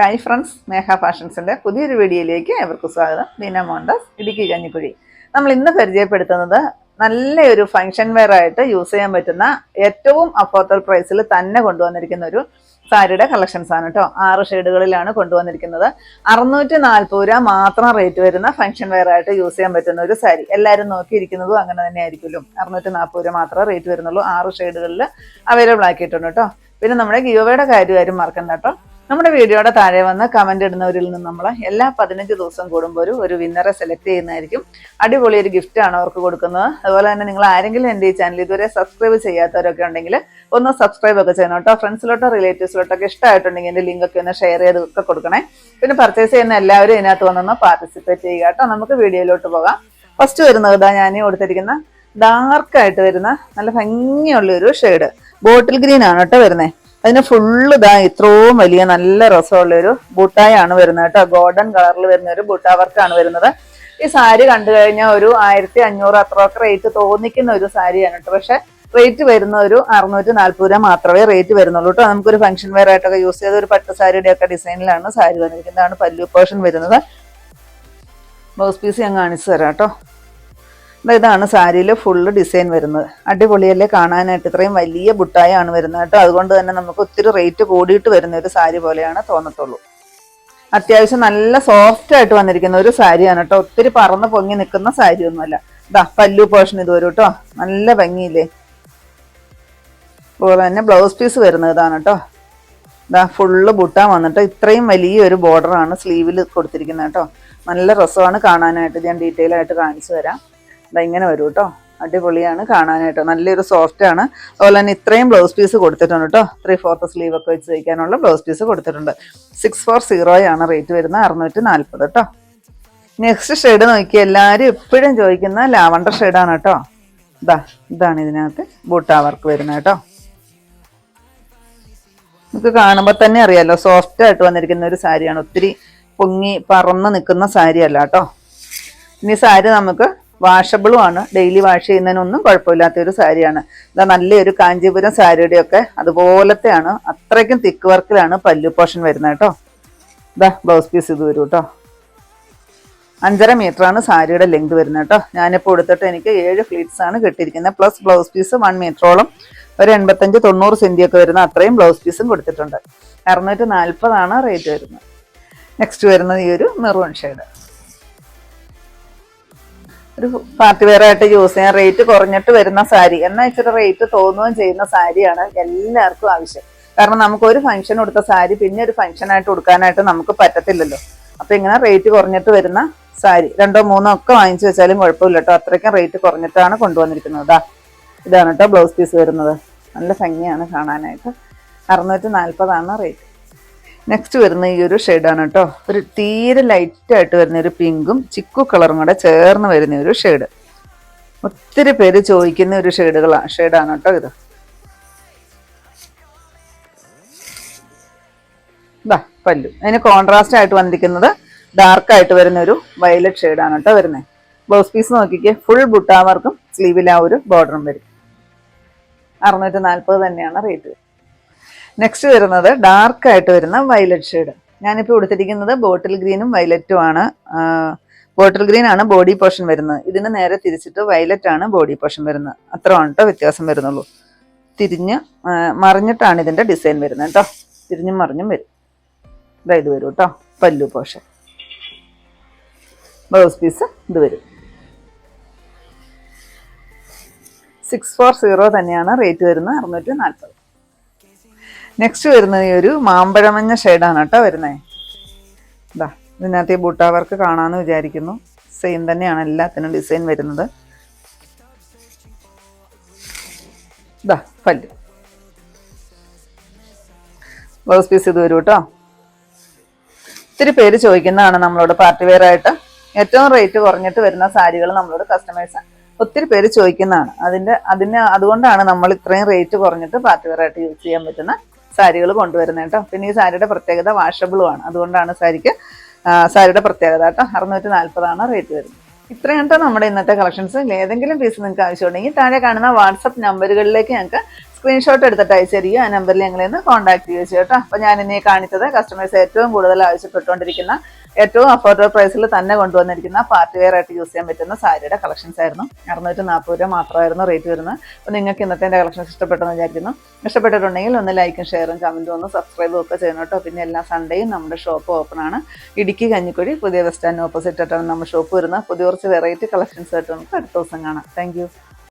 Hi friends മേഘ ഫാഷൻസിന്റെ പുതിയൊരു വീഡിയോയിലേക്ക് ഏവർക്കും സ്വാഗതം. ദീന മോണ്ടസ് ഇടുക്കി കഞ്ഞിക്കുഴി. നമ്മൾ ഇന്ന് പരിചയപ്പെടുത്തുന്നത് നല്ലൊരു ഫംഗ്ഷൻ വെയർ ആയിട്ട് യൂസ് ചെയ്യാൻ പറ്റുന്ന ഏറ്റവും അഫോർഡബിൾ പ്രൈസിൽ തന്നെ കൊണ്ടുവന്നിരിക്കുന്ന ഒരു സാരിയുടെ കളക്ഷൻസ് ആണ് കേട്ടോ ആറ് ഷെയ്ഡുകളിലാണ് കൊണ്ടുവന്നിരിക്കുന്നത്. അറുന്നൂറ്റി നാൽപ്പത് രൂപ മാത്രം റേറ്റ് വരുന്ന ഫംഗ്ഷൻ വെയർ ആയിട്ട് യൂസ് ചെയ്യാൻ പറ്റുന്ന ഒരു സാരി. എല്ലാവരും നോക്കിയിരിക്കുന്നതും അങ്ങനെ തന്നെ ആയിരിക്കുമല്ലോ. അറുന്നൂറ്റി നാൽപ്പത് രൂപ മാത്രമേ റേറ്റ് വരുന്നുള്ളൂ. ആറ് ഷെയ്ഡുകളിൽ അവൈലബിൾ ആക്കിയിട്ടുണ്ട് കേട്ടോ പിന്നെ നമ്മുടെ ഗിയോവയുടെ കാര്യം ആരും മറക്കണ്ട കേട്ടോ നമ്മുടെ വീഡിയോയുടെ താഴെ വന്ന് കമന്റ് ഇടുന്നവരിൽ നിന്ന് നമ്മൾ എല്ലാ പതിനഞ്ച് ദിവസം കൂടുമ്പോൾ ഒരു ഒരു വിന്നറെ സെലക്ട് ചെയ്യുന്നതായിരിക്കും. അടിപൊളി ഒരു ഗിഫ്റ്റ് ആണ് അവർക്ക് കൊടുക്കുന്നത്. അതുപോലെ തന്നെ നിങ്ങൾ ആരെങ്കിലും എന്റെ ഈ ചാനൽ ഇതുവരെ സബ്സ്ക്രൈബ് ചെയ്യാത്തവരൊക്കെ ഉണ്ടെങ്കിൽ ഒന്ന് സബ്സ്ക്രൈബ് ഒക്കെ ചെയ്യണം കേട്ടോ. ഫ്രണ്ട്സിലോട്ടോ റിലേറ്റീവ്സിലോട്ടൊക്കെ ഇഷ്ടമായിട്ടുണ്ടെങ്കിൽ എന്റെ ലിങ്കൊക്കെ ഒന്ന് ഷെയർ ചെയ്ത് ഒക്കെ കൊടുക്കണേ. പിന്നെ പർച്ചേസ് ചെയ്യുന്ന എല്ലാവരും ഇതിനകത്ത് വന്നൊന്ന് പാർട്ടിസിപ്പേറ്റ് ചെയ്യുക കേട്ടോ. നമുക്ക് വീഡിയോയിലോട്ട് പോകാം. ഫസ്റ്റ് വരുന്നത് ഇതാ ഞാൻ കൊടുത്തിരിക്കുന്ന ഡാർക്കായിട്ട് വരുന്ന നല്ല ഭംഗിയുള്ള ഒരു ഷെയ്ഡ് ബോട്ടിൽ ഗ്രീൻ ആണ് കേട്ടോ വരുന്നത് അതിന് ഫുള്ള് ഇതാ ഇത്രയും വലിയ നല്ല രസമുള്ള ഒരു ബൂട്ടായാണ് വരുന്നത് കേട്ടോ. ഗോൾഡൻ കളറിൽ വരുന്ന ഒരു ബൂട്ടാ വർക്കാണ് വരുന്നത്. ഈ സാരി കണ്ടു കഴിഞ്ഞാൽ ഒരു ആയിരത്തി അഞ്ഞൂറ് അത്രയൊക്കെ റേറ്റ് തോന്നിക്കുന്ന ഒരു സാരിയാണ് കേട്ടോ. പക്ഷെ റേറ്റ് വരുന്ന ഒരു അറുന്നൂറ്റി നാൽപ്പത് രൂപ മാത്രമേ റേറ്റ് വരുന്നുള്ളൂ കേട്ടോ. നമുക്കൊരു ഫംഗ്ഷൻ വെയർ ആയിട്ടൊക്കെ യൂസ് ചെയ്ത ഒരു പട്ട് സാരിയുടെ ഒക്കെ ഡിസൈനിലാണ് സാരി വന്നിരിക്കുന്നത്. ആണ് പല്ലു പോർഷൻ വരുന്നത്. ബ്ലൗസ് പീസ് ഞാൻ കാണിച്ചു തരാം കേട്ടോ. ഇതാണ് സാരിയിൽ ഫുള്ള് ഡിസൈൻ വരുന്നത്. അടിപൊളിയല്ലേ കാണാനായിട്ട്? ഇത്രയും വലിയ ബുട്ടായാണ് വരുന്നത് കേട്ടോ. അതുകൊണ്ട് തന്നെ നമുക്ക് ഒത്തിരി റേറ്റ് കൂടിയിട്ട് വരുന്ന ഒരു സാരി പോലെയാണ് തോന്നത്തുള്ളൂ. അത്യാവശ്യം നല്ല സോഫ്റ്റ് ആയിട്ട് വന്നിരിക്കുന്ന ഒരു സാരിയാണ് കേട്ടോ. ഒത്തിരി പറന്ന് പൊങ്ങി നിൽക്കുന്ന സാരി ഒന്നുമല്ല ഇതാ പല്ലു പോർഷൻ ഇത് വരും കേട്ടോ. നല്ല ഭംഗിയില്ലേ? അതുപോലെ തന്നെ ബ്ലൗസ് പീസ് വരുന്നത് ഇതാണ് കേട്ടോ. ഇതാ ഫുള്ള് ബുട്ടാൻ വന്നിട്ട് ഇത്രയും വലിയ വലിയൊരു ബോർഡറാണ് സ്ലീവിൽ കൊടുത്തിരിക്കുന്നത് കേട്ടോ. നല്ല രസമാണ് കാണാനായിട്ട്. ഞാൻ ഡീറ്റെയിൽ ആയിട്ട് കാണിച്ചു തരാം. ഇതാ ഇങ്ങനെ വരും കേട്ടോ അടിപൊളിയാണ് കാണാനായിട്ട്. നല്ലൊരു സോഫ്റ്റ് ആണ്. അതുപോലെ തന്നെ ഇത്രയും ബ്ലൗസ് പീസ് കൊടുത്തിട്ടുണ്ട് കേട്ടോ ത്രീ ഫോർത്ത് സ്ലീവ് ഒക്കെ വെച്ച് തയ്ക്കാനുള്ള ബ്ലൗസ് പീസ് കൊടുത്തിട്ടുണ്ട്. സിക്സ് ഫോർ സീറോയാണ് റേറ്റ് വരുന്നത് അറുന്നൂറ്റി നാൽപ്പത് കേട്ടോ നെക്സ്റ്റ് ഷെയ്ഡ് നോക്കി എല്ലാവരും എപ്പോഴും ചോദിക്കുന്ന ലാവണ്ടർ ഷെയ്ഡാണ് കേട്ടോ ഇതാ ഇതാണ് ഇതിനകത്ത് ബൂട്ടാ വർക്ക് വരുന്നത് കേട്ടോ നമുക്ക് കാണുമ്പോൾ തന്നെ അറിയാലോ സോഫ്റ്റ് ആയിട്ട് വന്നിരിക്കുന്ന ഒരു സാരിയാണ്. ഒത്തിരി പൊങ്ങി പറന്ന് നിൽക്കുന്ന സാരി അല്ല കേട്ടോ ഇനി സാരി നമുക്ക് വാഷബിളും ആണ് ഡെയിലി വാഷ് ചെയ്യുന്നതിനൊന്നും കുഴപ്പമില്ലാത്ത ഒരു സാരിയാണ്. ഇതാ നല്ലൊരു കാഞ്ചീപുരം സാരിയുടെയൊക്കെ അതുപോലത്തെയാണ്. അത്രയ്ക്കും തിക്ക് വർക്കിലാണ് പല്ലു പോർഷൻ വരുന്നത് കേട്ടോ. ഇതാ ബ്ലൗസ് പീസ് ഇത് വരും കേട്ടോ. അഞ്ചര ആണ് സാരിയുടെ ലെങ്ത് വരുന്നത് കേട്ടോ. ഞാനിപ്പോൾ എടുത്തിട്ട് എനിക്ക് ഏഴ് ഫ്ലീറ്റ്സ് ആണ് കിട്ടിയിരിക്കുന്നത്. പ്ലസ് ബ്ലൗസ് പീസ് വൺ മീറ്ററോളം ഒരു എൺപത്തഞ്ച് തൊണ്ണൂറ് സെന്റിയൊക്കെ വരുന്ന അത്രയും ബ്ലൗസ് പീസും കൊടുത്തിട്ടുണ്ട്. അറുന്നൂറ്റി നാൽപ്പതാണ് റേറ്റ് വരുന്നത്. നെക്സ്റ്റ് വരുന്നത് ഈ ഒരു മെറൂൺ ഷെയ്ഡ് ഒരു പാർട്ടി വെയർ ആയിട്ട് യൂസ് ചെയ്യാൻ റേറ്റ് കുറഞ്ഞിട്ട് വരുന്ന സാരി. എന്നാ ഇച്ചിരി റേറ്റ് തോന്നുകയും ചെയ്യുന്ന സാരിയാണ് എല്ലാവർക്കും ആവശ്യം. കാരണം നമുക്ക് ഒരു ഫംഗ്ഷൻ കൊടുത്ത സാരി പിന്നെ ഒരു ഫംഗ്ഷൻ ആയിട്ട് കൊടുക്കാനായിട്ട് നമുക്ക് പറ്റത്തില്ലല്ലോ. അപ്പൊ ഇങ്ങനെ റേറ്റ് കുറഞ്ഞിട്ട് വരുന്ന സാരി. രണ്ടോ മൂന്നോ ഒക്കെ വാങ്ങിച്ചു വെച്ചാലും കുഴപ്പമില്ല കേട്ടോ. അത്രയ്ക്കും റേറ്റ് കുറഞ്ഞിട്ടാണ് കൊണ്ടുവന്നിരിക്കുന്നത്. ഇതാണ് കേട്ടോ ബ്ലൗസ് പീസ് വരുന്നത്. നല്ല ഭംഗിയാണ് കാണാനായിട്ട്. അറുന്നൂറ്റി നാൽപ്പതാണ് റേറ്റ് നെക്സ്റ്റ് വരുന്ന ഈ ഒരു ഷെയ്ഡാണ് കേട്ടോ. ഒരു തീരെ ലൈറ്റ് ആയിട്ട് വരുന്ന ഒരു പിങ്കും ചിക്കു കളറും കൂടെ ചേർന്ന് വരുന്ന ഒരു ഷെയ്ഡ് ഒത്തിരി പേര് ചോദിക്കുന്ന ഒരു ഷെയ്ഡുകളാണ് ഷെയ്ഡാണ് കേട്ടോ ഇത്. ഇതാ പല്ലു. അതിന് കോൺട്രാസ്റ്റ് ആയിട്ട് വന്നിരിക്കുന്നത് ഡാർക്ക് ആയിട്ട് വരുന്ന ഒരു വയലറ്റ് ഷെയ്ഡാണ് കേട്ടോ വരുന്നത് ബ്ലൗസ് പീസ് നോക്കിക്കേ. ഫുൾ ബുട്ടാവർക്കും സ്ലീവിൽ ആ ഒരു ബോർഡറും വരും. അറുന്നൂറ്റി നാൽപ്പത് തന്നെയാണ് റേറ്റ് നെക്സ്റ്റ് വരുന്നത് ഡാർക്ക് ആയിട്ട് വരുന്ന വയലറ്റ് ഷെയ്ഡ് ഞാനിപ്പോൾ കൊടുത്തിരിക്കുന്നത് ബോട്ടിൽ ഗ്രീനും വയലറ്റും ആണ്. ബോട്ടിൽ ഗ്രീൻ ആണ് ബോഡി പോർഷൻ വരുന്നത്. ഇതിന് നേരെ തിരിച്ചിട്ട് വയലറ്റ് ആണ് ബോഡി പോർഷൻ വരുന്നത്. അത്ര കേട്ടോ വ്യത്യാസം വരുന്നുള്ളൂ. തിരിഞ്ഞ് മറിഞ്ഞിട്ടാണ് ഇതിന്റെ ഡിസൈൻ വരുന്നത് കേട്ടോ തിരിഞ്ഞും മറിഞ്ഞും വരും. ഇതാ ഇത് വരും കേട്ടോ പല്ലു പോർഷൻ ബ്ലൗസ് പീസ് ഇത് വരും. സിക്സ് ഫോർ സീറോ തന്നെയാണ് റേറ്റ് വരുന്നത്. അറുന്നൂറ്റി നാൽപ്പത് നെക്സ്റ്റ് വരുന്നത് ഈ ഒരു മാമ്പഴമഞ്ഞ ഷെയ്ഡാണ് കേട്ടോ വരുന്നത് ഇതാ ഇതിനകത്ത് ഈ ബൂട്ടാ വർക്ക് കാണാമെന്ന് വിചാരിക്കുന്നു. സെയിം തന്നെയാണ് എല്ലാത്തിനും ഡിസൈൻ വരുന്നത്. ഇതാ പല്ല്. ബ്ലൗസ് പീസ് ഇത് വരും കേട്ടോ. ഒത്തിരി പേര് ചോദിക്കുന്നതാണ് നമ്മളോട് പാർട്ടി വെയർ ആയിട്ട്. ഏറ്റവും റേറ്റ് കുറഞ്ഞിട്ട് വരുന്ന സാരികൾ നമ്മളോട് കസ്റ്റമേഴ്സ് ഒത്തിരി പേര് ചോദിക്കുന്നതാണ്. അതിന്റെ അതിന് അതുകൊണ്ടാണ് നമ്മൾ ഇത്രയും റേറ്റ് കുറഞ്ഞിട്ട് പാർട്ടി വെയർ ആയിട്ട് യൂസ് ചെയ്യാൻ പറ്റുന്ന സാരികൾ കൊണ്ടുവരുന്നത് കേട്ടോ. പിന്നെ ഈ സാരിയുടെ പ്രത്യേകത വാഷബിളുമാണ് അതുകൊണ്ടാണ് സാരിക്ക് സാരിയുടെ പ്രത്യേകത കേട്ടോ. അറുന്നൂറ്റി നാൽപ്പതാണ് റേറ്റ് വരുന്നത്. ഇത്രയും കേട്ടോ നമ്മുടെ ഇന്നത്തെ കളക്ഷൻസ് ഏതെങ്കിലും പീസ് നിങ്ങൾക്ക് ആവശ്യമുണ്ടെങ്കിൽ താഴെ കാണുന്ന വാട്സപ്പ് നമ്പറുകളിലേക്ക് ഞങ്ങൾക്ക് സ്ക്രീൻഷോട്ട് എടുത്തിട്ട് അയച്ചിരിക്കും ആ നമ്പറിൽ ഞങ്ങളെ ഒന്ന് കോൺടാക്ട് ചെയ്യുക കേട്ടോ. അപ്പോൾ ഞാൻ ഇനി കാണിച്ചത് കസ്റ്റമേഴ്സ് ഏറ്റവും കൂടുതൽ ആവശ്യപ്പെട്ടുകൊണ്ടിരിക്കുന്ന ഏറ്റവും അഫോർഡബിൾ പ്രൈസിൽ തന്നെ കൊണ്ടുവന്നിരിക്കുന്ന പാർട്ടി വെയർ ആയിട്ട് യൂസ് ചെയ്യാൻ പറ്റുന്ന സാരിയുടെ കളക്ഷൻസ് ആയിരുന്നു. അറുന്നൂറ്റി നാൽപ്പത് രൂപ മാത്രമായിരുന്നു റേറ്റ് വരുന്നത്. അപ്പോൾ നിങ്ങൾക്ക് ഇന്നത്തെ എന്റെ കളക്ഷൻസ് ഇഷ്ടപ്പെട്ടെന്ന് വിചാരിക്കുന്നു. ഇഷ്ടപ്പെട്ടിട്ടുണ്ടെങ്കിൽ ഒന്ന് ലൈക്കും ഷെയറും കമന്റും ഒന്ന് സബ്സ്ക്രൈബും ഒക്കെ ചെയ്യണം കേട്ടോ. പിന്നെ എല്ലാ സൺഡേയും നമ്മുടെ ഷോപ്പ് ഓപ്പൺ ആണ്. ഇടുക്കി കഞ്ഞിക്കുഴി പുതിയ ബസ് സ്റ്റാൻഡിന് ഓപ്പോസിറ്റ് ആയിട്ടാണ് നമ്മുടെ ഷോപ്പ് വരുന്നത്. പുതിയ കുറച്ച് വെറൈറ്റി കളക്ഷൻസ് ആയിട്ട് നമുക്ക് അടുത്ത ദിവസം കാണാം. താങ്ക്